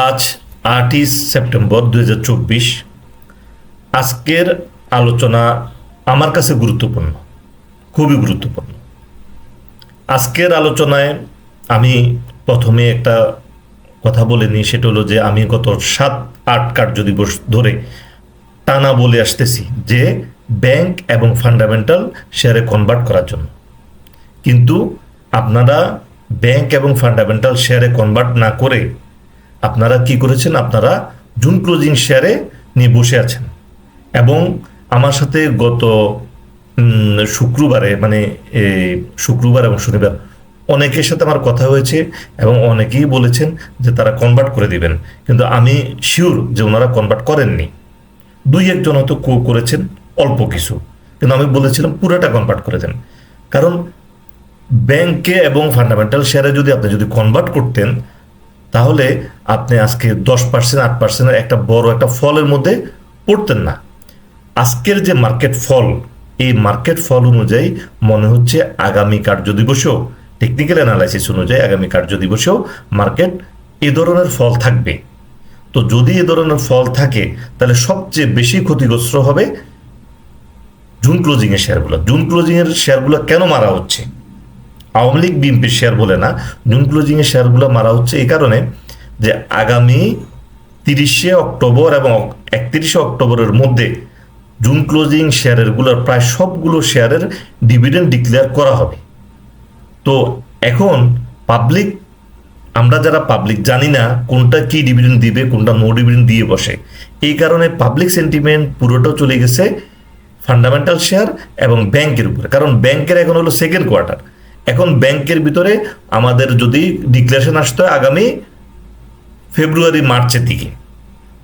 আজ আটই সেপ্টেম্বর দু হাজার চব্বিশ। আজকের আলোচনা আমার কাছে গুরুত্বপূর্ণ, খুবই গুরুত্বপূর্ণ। আজকের আলোচনায় আমি প্রথমে একটা কথা বলে নিই, সেটা হলো যে আমি গত সাত আট কার্য দিবস ধরে টানা বলে আসতেছি যে ব্যাংক এবং ফান্ডামেন্টাল শেয়ারে কনভার্ট করার জন্য। কিন্তু আপনারা ব্যাংক এবং ফান্ডামেন্টাল শেয়ারে কনভার্ট না করে আপনারা কি করেছেন? আপনারা জুন ক্লোজিং শেয়ারে নিয়ে বসে আছেন। এবং আমার সাথে গত শুক্রবারে মানে শুক্রবার এবং শনিবার অনেকের সাথে আমার কথা হয়েছে এবং অনেকেই বলেছেন যে তারা কনভার্ট করে দিবেন। কিন্তু আমি শিওর যে ওনারা কনভার্ট করেননি। দুই একজন হয়তো কো- করেছেন অল্প কিছু। কিন্তু আমি বলেছিলাম পুরোটা কনভার্ট করে দেন। কারণ ব্যাংকে এবং ফান্ডামেন্টাল শেয়ারে যদি আপনি যদি কনভার্ট করতেন তাহলে আপনি আজকে দশ পার্সেন্ট আট পার্সেন্টের একটা বড় একটা ফলের মধ্যে পড়তেন না। আজকের যে মার্কেট ফল এই মার্কেট ফল অনুযায়ী মনে হচ্ছে আগামী কার্য দিবসেও টেকনিক্যাল অ্যানালাইসিস অনুযায়ী আগামী কার্য দিবসেও মার্কেট এ ধরনের ফল থাকবে। তো যদি এ ধরনের ফল থাকে, তাহলে সবচেয়ে বেশি ক্ষতিগ্রস্ত হবে জুন ক্লোজিং এর শেয়ারগুলো জুন ক্লোজিং এর শেয়ারগুলো কেন মারা হচ্ছে? আওয়ামী লীগ বিএনপির শেয়ার বলে না জুন ক্লোজিং এর শেয়ারগুলো মারা হচ্ছে এই কারণে যে আগামী তিরিশে অক্টোবর এবং একত্রিশে অক্টোবরের মধ্যে জুন ক্লোজিং শেয়ারেরগুলোর প্রায় সবগুলো শেয়ারের ডিভিডেন্ড ডিক্লেয়ার করা হবে। তো এখন পাবলিক আমরা যারা পাবলিক জানি না কোনটা কি ডিভিডেন্ড দিবে, কোনটা নো ডিভিডেন্ড দিয়ে বসে। এই কারণে পাবলিক সেন্টিমেন্ট পুরোটা চলে গেছে ফান্ডামেন্টাল শেয়ার এবং ব্যাংকের উপরে। কারণ ব্যাংকের এখন হলো সেকেন্ড কোয়ার্টার এখন ব্যাংকের ভিতরে আমাদের যদি ডিক্লারেশন আসতে হয় আগামী ফেব্রুয়ারি, মার্চের দিকে।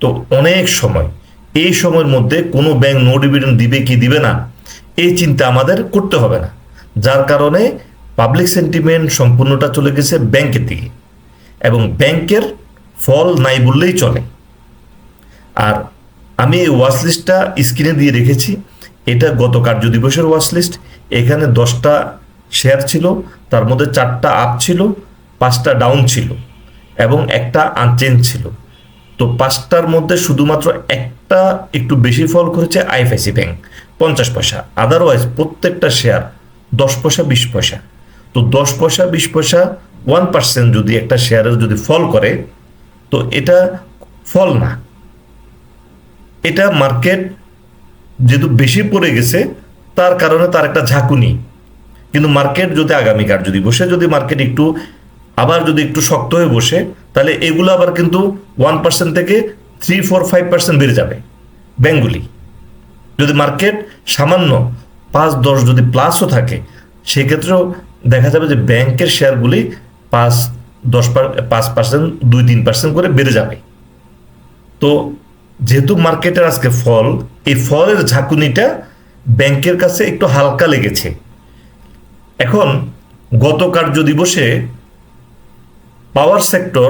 তো অনেক সময়, এই সময়ের মধ্যে কোনো ব্যাংক নো ডিভিডেন্ড দিবে কি দিবে না, এই চিন্তা আমাদের করতে হবে না। যার কারণে পাবলিক সেন্টিমেন্ট সম্পূর্ণটা চলে গেছে ব্যাংকের দিকে। এবং ব্যাংকের ফল নাই বললেই চলে। আর আমি এই ওয়াচ লিস্টটা স্ক্রিনে দিয়ে রেখেছি। এটা গত কার্য দিবসের ওয়াচ লিস্ট এখানে দশটা শেয়ার ছিল, তার মধ্যে চারটা আপ ছিল, পাঁচটা ডাউন ছিল এবং একটা আনচেঞ্জ ছিল। তো পাঁচটার মধ্যে শুধুমাত্র একটা একটু বেশি ফল করেছে আইএফআইসি ব্যাংক পঞ্চাশ পয়সা। আদারওয়াইজ প্রত্যেকটা শেয়ার দশ পয়সা, বিশ পয়সা। তো দশ পয়সা, বিশ পয়সা ওয়ান পার্সেন্ট যদি একটা শেয়ারের যদি ফল করে, তো এটা ফল না। এটা মার্কেট যেহেতু বেশি পড়ে গেছে, তার কারণে তার একটা ঝাঁকুনি। কিন্তু মার্কেট যদি আগামীকার যদি বসে, যদি মার্কেট একটু আবার যদি একটু শক্ত হয়ে বসে, তাহলে এগুলো আবার কিন্তু ওয়ান পার্সেন্ট থেকে থ্রি ফোর ফাইভ পার্সেন্ট বেড়ে যাবে ব্যাঙ্কগুলি যদি মার্কেট সামান্য পাঁচ, দশ যদি প্লাসও থাকে, সেক্ষেত্রেও দেখা যাবে যে ব্যাংকের শেয়ারগুলি পাঁচ, দশ পাঁচ পার্সেন্ট দুই, তিন পার্সেন্ট করে বেড়ে যাবে। তো যেহেতু মার্কেটের আজকে ফল, এই ফলের ঝাঁকুনিটা ব্যাংকের কাছে একটু হালকা লেগেছে। এখন গত কার্য দিবসে পাওয়ার সেক্টর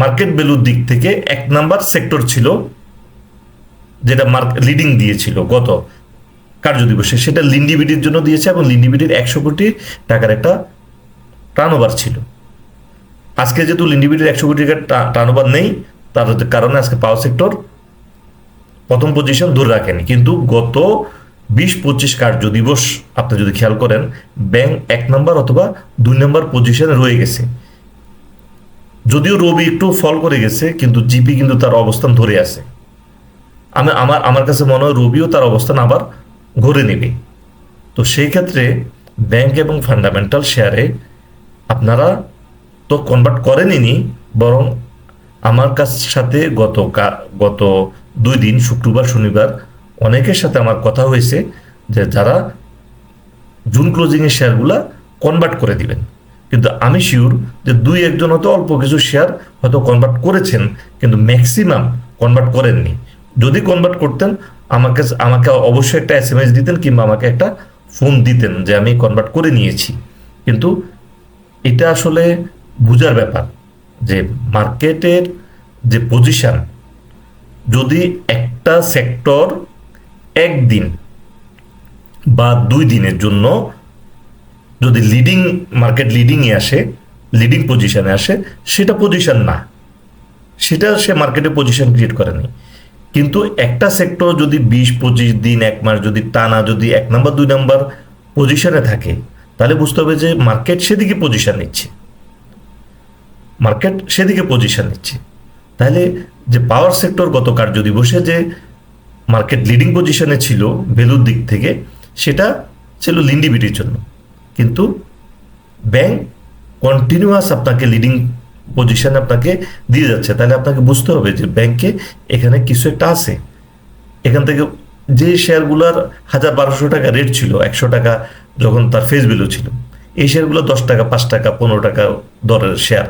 মার্কেট ভ্যালুর দিক থেকে এক নাম্বার সেক্টর ছিল, যেটা মার্কেট লিডিং দিয়েছিল গত কার্য দিবসে সেটা লিন্ডিবিডির জন্য দিয়েছে এবং লিন্ডিবিডির একশো কোটি টাকার একটা টার্নওভার ছিল। আজকে যেহেতু লিন্ডিবিডির একশো কোটি টাকার টার্নওভার নেই, তার কারণে আজকে পাওয়ার সেক্টর প্রথম পজিশন ধরে রাখেনি। কিন্তু গত বিশ পঁচিশ কার্য দিবস আপনি যদি খেয়াল করেন, ব্যাংক এক নম্বর অথবা দুই নম্বর পজিশনে রয়ে গেছে। যদিও রবি একটু ফল করে গেছে, কিন্তু জিপি কিন্তু তার অবস্থান ধরে আছে। আমি, আমার আমার কাছে মনে হয় রবিও তার অবস্থান আবার ঘুরে নেবে। তো সেই ক্ষেত্রে ব্যাংক এবং ফান্ডামেন্টাল শেয়ারে আপনারা তো কনভার্ট করেনি বরং আমার কাছ সাথে গত গত দুই দিন, শুক্রবার, শনিবার অনেকের সাথে আমার কথা হয়েছে যে যারা জুন ক্লোজিংয়ের শেয়ারগুলা কনভার্ট করে দিবেন। কিন্তু আমি শিওর যে দুই একজন হয়তো অল্প কিছু শেয়ার হয়তো কনভার্ট করেছেন, কিন্তু ম্যাক্সিমাম কনভার্ট করেননি। যদি কনভার্ট করতেন, আমাকে আমাকে অবশ্যই একটা এস এম এস দিতেন কিংবা আমাকে একটা ফোন দিতেন যে আমি কনভার্ট করে নিয়েছি। কিন্তু এটা আসলে বোঝার ব্যাপার যে মার্কেটের যে পজিশন যদি একটা সেক্টর একদিন বা দুই দিনের জন্য যদি লিডিং মার্কেট লিডিংয়ে আসে লিডিং পজিশনে আসে, সেটা পজিশন না। সেটা সে মার্কেটে পজিশন ক্রিয়েট করেনি। কিন্তু একটা সেক্টর যদি বিশ, পঁচিশ দিন, এক মাস যদি টানা যদি এক নাম্বার, দুই নাম্বার পজিশনে থাকে, তাহলে বুঝতে হবে যে মার্কেট সেদিকে পজিশন নিচ্ছে। মার্কেট সেদিকে পজিশন নিচ্ছে। তাহলে যে পাওয়ার সেক্টর গত কার্য দিবসে যে মার্কেট লিডিং পজিশনে ছিল ভ্যালুর দিক থেকে, সেটা ছিল লিন্ডিবিটির জন্য। কিন্তু ব্যাংক কন্টিনিউয়াস আপনাকে লিডিং পজিশনে আপনাকে দিয়ে যাচ্ছে। তাহলে আপনাকে বুঝতে হবে যে ব্যাংকে এখানে কিছু একটা আছে। এখান থেকে যে শেয়ারগুলোর হাজার বারোশো টাকা রেট ছিল, একশো টাকা যখন তার ফেস ভ্যালু ছিল, এই শেয়ারগুলো দশ টাকা, পাঁচ টাকা, পনেরো টাকা দরের শেয়ার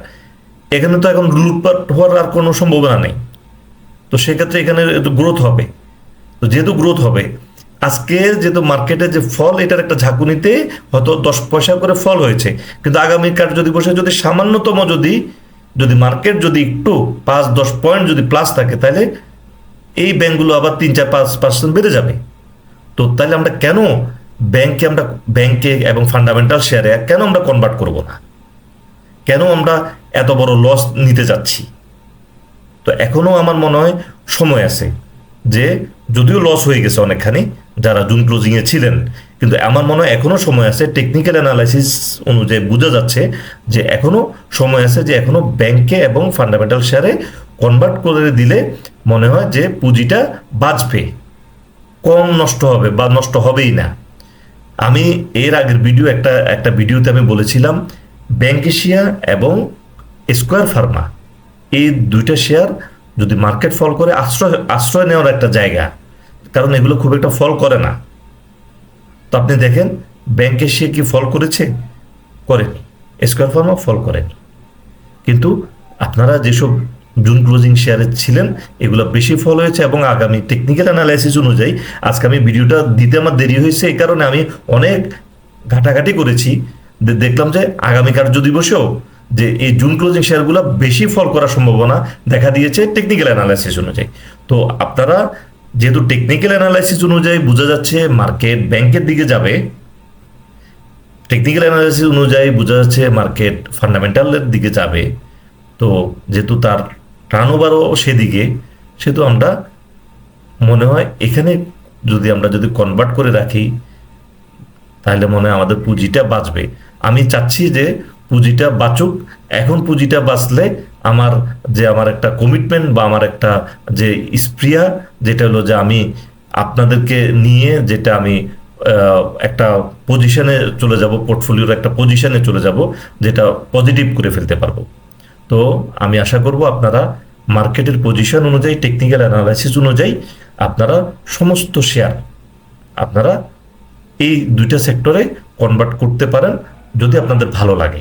এখানে তো এখন লুটপাট হওয়ার আর কোনো সম্ভাবনা নেই। তো সেক্ষেত্রে এখানে গ্রোথ হবে। তো যেহেতু গ্রোথ হবে, আজকে যেহেতু মার্কেটে যে ফল, এটার একটা ঝাঁকুনিতে হয়তো দশ পয়সা করে ফল হয়েছে। কিন্তু আগামীকাল যদি বসে, যদি সামান্যতম যদি যদি মার্কেট যদি একটু পাঁচ, দশ পয়েন্ট যদি প্লাস থাকে, তাহলে এই ব্যাংকগুলো আবার তিন, চার, পাঁচ পার্সেন্ট বেড়ে যাবে। তো তাহলে আমরা কেন ব্যাংকে আমরা ব্যাংকে এবং ফান্ডামেন্টাল শেয়ারে কেন আমরা কনভার্ট করব না? কেন আমরা এত বড় লস নিতে যাচ্ছি? তো এখনও আমার মনে হয় সময় আছে যে যদিও লস হয়ে গেছে অনেকখানি, যারা জুন ক্লোজিংয়ে ছিলেন। কিন্তু আমার মনে হয় এখনও সময় আছে টেকনিক্যাল অ্যানালাইসিস অনুযায়ী বোঝা যাচ্ছে যে এখনও সময় আছে যে এখনও ব্যাংকে এবং ফান্ডামেন্টাল শেয়ারে কনভার্ট করে দিলে মনে হয় যে পুঁজিটা বাঁচবে। কম নষ্ট হবে বা নষ্ট হবেই না। আমি এর আগের ভিডিও একটা একটা ভিডিওতে আমি বলেছিলাম ব্যাংক এশিয়া এবং স্কোয়ার ফার্মা এই দুইটা শেয়ার যদি মার্কেট ফল করে, আশ্রয় আশ্রয় নেওয়ার একটা জায়গা। কারণ এগুলো খুব একটা ফল করে না। তো আপনি দেখেন ব্যাংক এশিয়া কি ফল করেছে? করেনি। স্কোয়ার ফার্মা ফল করেনি। কিন্তু আপনারা যেসব জুন ক্লোজিং শেয়ারে ছিলেন, এগুলো বেশি ফল হয়েছে এবং আগামী টেকনিক্যাল অ্যানালাইসিস অনুযায়ী আজকে আমি ভিডিওটা দিতে আমার দেরি হয়েছে, এই কারণে আমি অনেক ঘাটাঘাটি করেছি। দেখলাম যে আগামীকাল যদি বসেও যে এই জুন ক্লোজিং শেয়ারগুলো বেশি ফল করার সম্ভাবনা দেখা দিয়েছে টেকনিক্যাল অ্যানালাইসিস অনুযায়ী। তো আপনারা যেহেতু টেকনিক্যাল অ্যানালাইসিস অনুযায়ী বোঝা যাচ্ছে মার্কেট ব্যাংকের দিকে যাবে টেকনিক্যাল অ্যানালাইসিস অনুযায়ী বোঝা যাচ্ছে মার্কেট ফান্ডামেন্টালের দিকে যাবে, তো যেহেতু তার টার্নওভারও সেদিকে, সেহেতু আমরা মনে হয় এখানে যদি আমরা যদি কনভার্ট করে রাখি, তাহলে মনে হয় আমাদের পুঁজিটা বাঁচবে। আমি চাচ্ছি যে পুঁজিটা বাঁচুক। এখন পুঁজিটা বাঁচলে আমার যে আমার একটা কমিটমেন্ট বা আমার একটা যে স্প্রিয়া, যেটা হলো যে আমি আপনাদেরকে নিয়ে যেটা আমি একটা পজিশনে চলে যাব পোর্টফোলিওর একটা পজিশনে চলে যাব, যেটা পজিটিভ করে ফেলতে পারব। তো আমি আশা করব আপনারা মার্কেটের পজিশন অনুযায়ী টেকনিক্যাল অ্যানালাইসিস অনুযায়ী আপনারা সমস্ত শেয়ার আপনারা এই দুইটা সেক্টরে কনভার্ট করতে পারেন, যদি আপনাদের ভালো লাগে।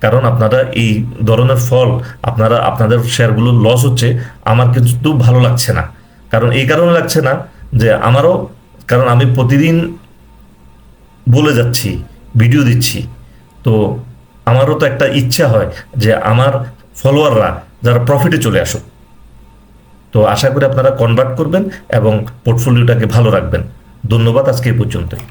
কারণ আপনারা এই ধরনের ফল আপনারা, আপনাদের শেয়ারগুলো লস হচ্ছে, আমার কিন্তু ভালো লাগছে না। কারণ এই কারণে লাগছে না যে আমারও, কারণ আমি প্রতিদিন বলে যাচ্ছি ভিডিও দিচ্ছি। তো আমারও তো একটা ইচ্ছা হয় যে আমার ফলোয়াররা যারা প্রফিটে চলে আসুক। তো আশা করি আপনারা কনভার্ট করবেন এবং পোর্টফোলিওটাকে ভালো রাখবেন। ধন্যবাদ আজকে এই পর্যন্তই।